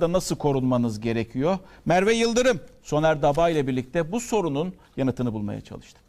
da nasıl korunmanız gerekiyor? Merve Yıldırım, Soner Daba ile birlikte bu sorunun yanıtını bulmaya çalıştı.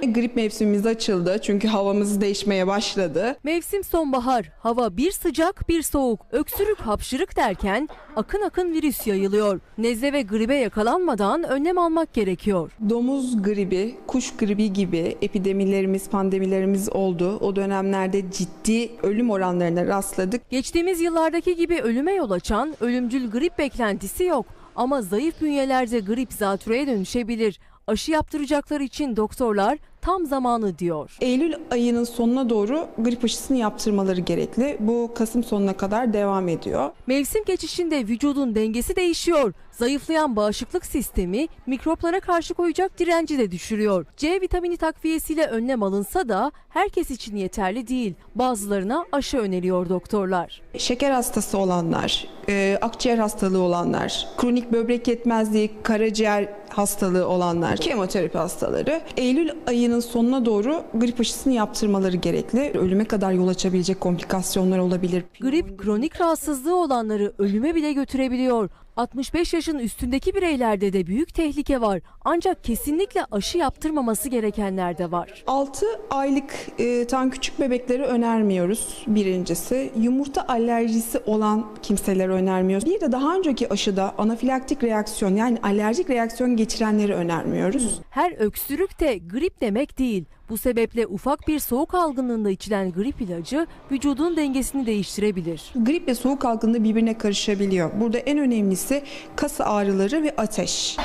Grip mevsimimiz açıldı çünkü havamız değişmeye başladı. Mevsim sonbahar, hava bir sıcak bir soğuk, öksürük hapşırık derken akın akın virüs yayılıyor. Nezle ve gribe yakalanmadan önlem almak gerekiyor. Domuz gribi, kuş gribi gibi epidemilerimiz, pandemilerimiz oldu. O dönemlerde ciddi ölüm oranlarına rastladık. Geçtiğimiz yıllardaki gibi ölüme yol açan ölümcül grip beklentisi yok. Ama zayıf bünyelerde grip zatürreye dönüşebilir. Aşı yaptıracaklar için doktorlar tam zamanı diyor. Eylül ayının sonuna doğru grip aşısını yaptırmaları gerekli. Bu Kasım sonuna kadar devam ediyor. Mevsim geçişinde vücudun dengesi değişiyor. Zayıflayan bağışıklık sistemi mikroplara karşı koyacak direnci de düşürüyor. C vitamini takviyesiyle önlem alınsa da herkes için yeterli değil. Bazılarına aşı öneriyor doktorlar. Şeker hastası olanlar, e, akciğer hastalığı olanlar, kronik böbrek yetmezliği, karaciğer hastalığı olanlar, kemoterapi hastaları Eylül ayının sonuna doğru grip aşısını yaptırmaları gerekli. Ölüme kadar yol açabilecek komplikasyonlar olabilir. Grip kronik rahatsızlığı olanları ölüme bile götürebiliyor. 65 yaşın üstündeki bireylerde de büyük tehlike var. Ancak kesinlikle aşı yaptırmaması gerekenler de var. 6 aylık e, tan küçük bebekleri önermiyoruz birincisi. Yumurta alerjisi olan kimseleri önermiyoruz. Bir de daha önceki aşıda anafilaktik reaksiyon yani alerjik reaksiyon geçirenleri önermiyoruz. Her öksürük de grip demek değil. Bu sebeple ufak bir soğuk algınlığında içilen grip ilacı vücudun dengesini değiştirebilir. Grip ve soğuk algınlığı birbirine karışabiliyor. Burada en önemlisi kas ağrıları ve ateş.